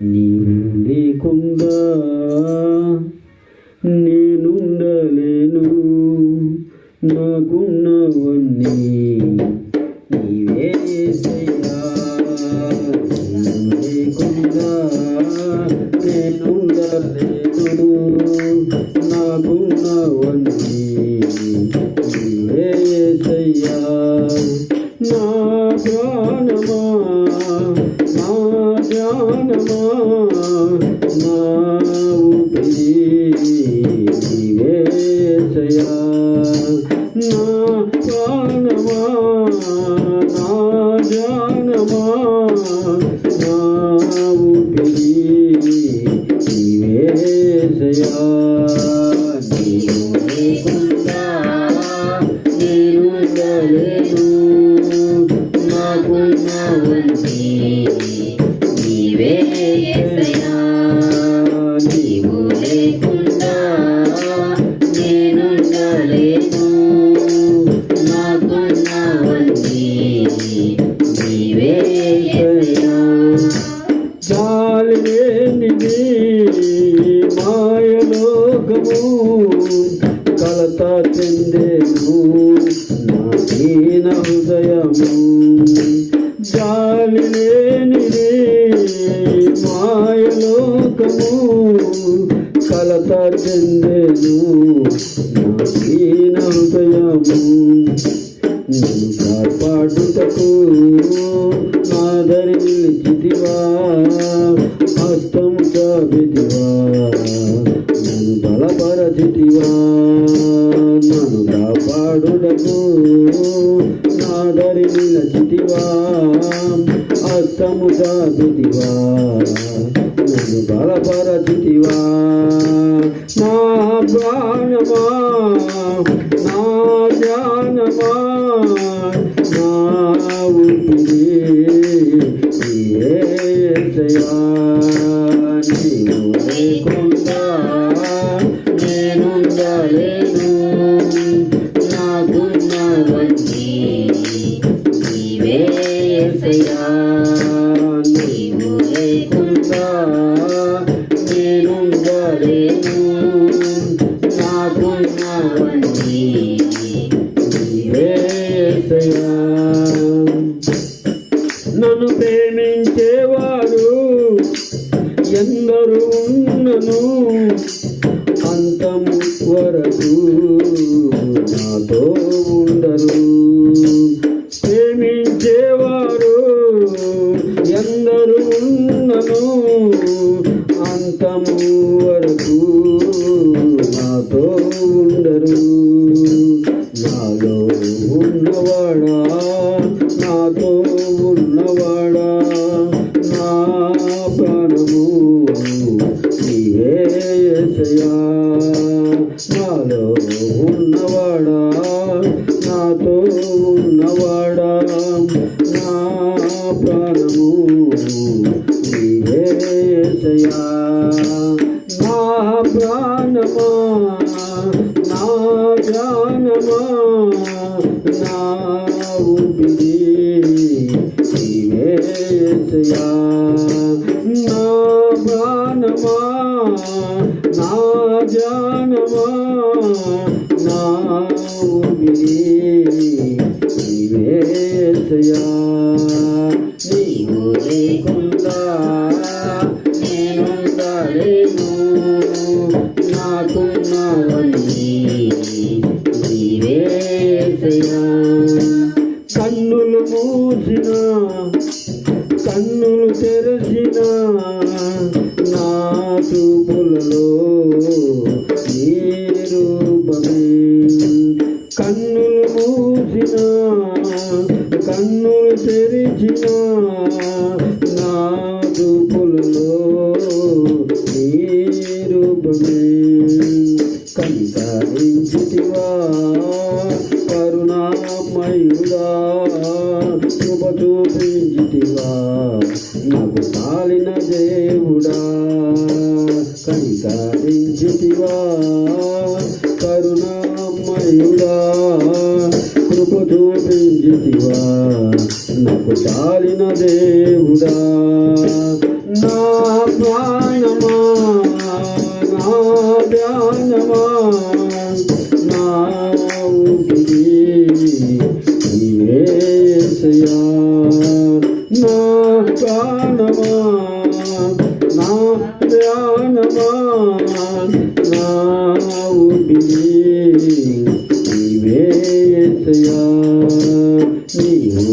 నీవు లేకుండా నేనుండలేను ధ్యానమా నేనుండలేను నాకున్నవన్నీ నీవే యేసయ్యా. జాలి లేనిది మాయలోకము కలత చెందేను నా దీన హృదయము జాలి మాయలోకము కలత చెందేను నా దీన హృదయము నన్ను కాపాడుటకు నాదరి నిలిచితివా హస్తము చాపితివా నన్ను బలపరచితివా నన్ను కాపాడుటకు నాదరి నిలచితివా హస్తము చాపితివా నన్ను బలపరచితివా నా ప్రాణమా నా ధ్యానమా నా ఊపిరి యేసయ్యా. నీవు లేకుండా నీవే సయా నన్ను ప్రేమించేవారు ఎందరు ఉన్నను అంతము వరకు నాతో ఉండరు. ఉన్నవాడా? నాతో ఉన్నవాడా? నా ప్రాణము నీవే నాలో ఉన్నవాడా? నాతో ఉన్నవాడా? నా ప్రాణము నీవేసయా యేసయ్యా. నా ప్రాణమా నా ధ్యానమా నా ఊపిరి నీవు లేకుండా నేనుండలేను నాకున్నవన్నీ తెరిచిన నా చూపులలో నీ రూపమే కనికరించితివా కరుణామయుడా కృప చూపించితివా నాకు కాలిన దేవుడా కనికరించితివా కరుణామయుడా. చూపించితివా నాకు చాలిన దేవుడా నా ప్రాణమా నా ధ్యానమా నా ఊపిరి నా ప్రాణమా నా ధ్యానమా నా ఊపిరి నీవే యేసయ్యా నీవు లేకుండా